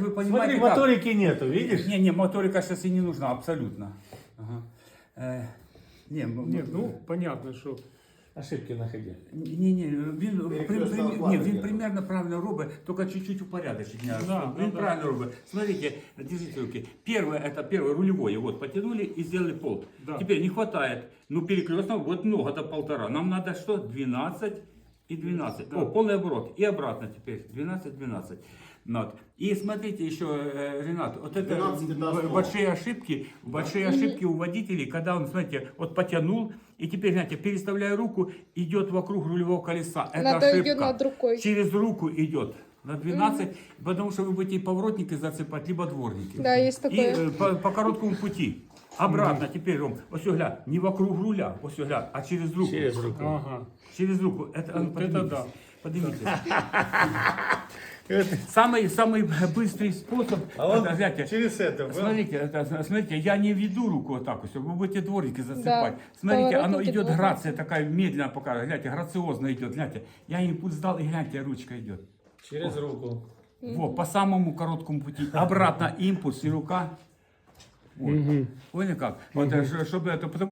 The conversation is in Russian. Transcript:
вы Смотри, понимаете как. моторики нету, видишь? Не, не, моторика сейчас и не нужна, абсолютно. Ага. Э, не, м- Ні, ну, понятно, що Ошибки находи. Ні, ні, він, при, Перекрестного при, ні, обладнання. він примерно правильно робить, только чуть-чуть упорядочить. Не, Да, він да, правильно робить. Смотрите, держите руки. Первое, это первое рулевое, вот потянули и сделали пол. Да. Теперь не хватает, ну перекрестного вот много, до полтора. Нам надо что? 12 и 12. Да. О, полный оборот. И обратно теперь 12-12. Вот. И смотрите еще, э, Ренат, вот это 12 и до б- 100. большие ошибки, большие ошибки у водителей, когда он, смотрите, вот потянул, и теперь, знаете, переставляя руку, идет вокруг рулевого колеса. Это Надо ошибка. над рукой. Через руку идет на 12, потому что вы будете и поворотники зацепать, либо дворники. Да, есть И такое. э, по, по короткому пути. Обратно теперь, Ром, вот сюда, гля, не вокруг руля, вот сюда, гля, а через руку. Через руку. ага. Через руку. Это, ну, Вот это поднимитесь. да. Поднимитесь. Самый, самый быстрый способ, А он это, гляньте, через это. вот. Смотрите, это, смотрите, я не веду руку вот так, вот, вы будете дворники засыпать. Да, Смотрите, оно идет плохо. грация такая медленно пока, гляньте, грациозно идет, гляньте. Я импульс дал, и гляньте, ручка идет. Через руку. Во, по самому короткому пути. Обратно импульс и рука. Вот. Поняли как? Вот, э, чтобы это, потому